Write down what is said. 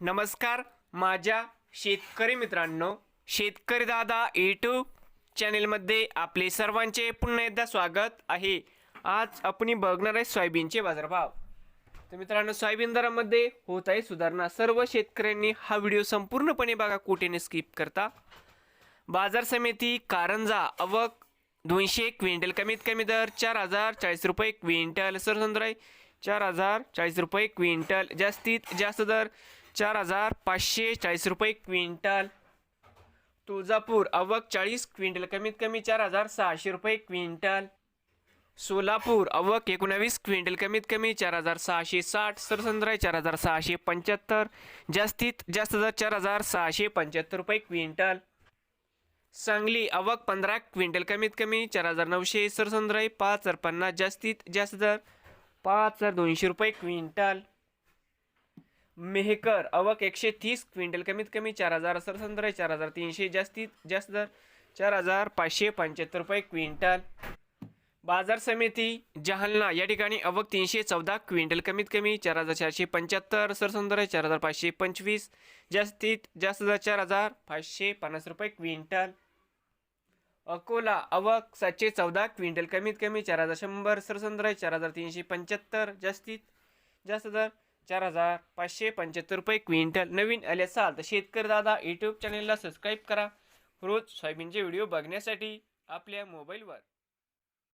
नमस्कार माझ्या शेतकरी मित्रांनो शेतकरी दादा यूट्यूब चॅनेलमध्ये आपले सर्वांचे पुन्हा एकदा स्वागत आहे. आज आपण बघणार आहे सोयाबीनचे बाजारभाव. तर मित्रांनो सोयाबीन दरामध्ये होत आहे सुधारणा. सर्व शेतकऱ्यांनी हा व्हिडिओ संपूर्णपणे बघा कुठेने स्किप करता. बाजार समिती कारंजा अवक दोनशे क्विंटल कमीत कमी दर चार हजार चाळीस रुपये क्विंटल. सरसंद्राई चार हजार चाळीस रुपये क्विंटल. जास्तीत जास्त दर चार हजार पाचशे चाळीस रुपये क्विंटल. तुळजापूर अवक चाळीस क्विंटल कमीत कमी चार हजार सहाशे रुपये क्विंटल. सोलापूर अवक एकोणावीस क्विंटल कमीत कमी चार हजार सहाशे साठ सरसंद्राय चार हजार सहाशे पंच्याहत्तर जास्तीत जास्त दर चार हजार सहाशे पंच्याहत्तर रुपये क्विंटल. सांगली अवक पंधरा क्विंटल कमीत कमी चार हजार नऊशे सरसंद्राय पाच हजार पन्नास जास्तीत जास्त दर पाच हजार दोनशे रुपये क्विंटल. मेहकर अवक एकशे तीस क्विंटल कमीत कमी चार हजार सरसंद्राई चार हजार तीनशे जास्तीत जास्त दर चार हजार पाचशे पंच्याहत्तर रुपये क्विंटल. बाजार समिती जहालना या ठिकाणी अवक तीनशे चौदा क्विंटल कमीत कमी चार हजार चारशे पंच्याहत्तर सरसंद्राई चार हजार पाचशे पंचवीस जास्तीत जास्त दर चार हजार पाचशे पन्नास रुपये क्विंटल. अकोला अवक सातशे चौदा क्विंटल कमीत कमी चार हजार शंभर सरसंद्राई चार हजार तीनशे पंच्याहत्तर जास्तीत जास्त दर चार हजार पाचशे पंच्याहत्तर रुपये क्विंटल. नवीन आले असाल तर शेतकरी दादा यूट्यूब चॅनलला सबस्क्राईब करा. रोज सोयाबीनचे व्हिडिओ बघण्यासाठी आपल्या मोबाईलवर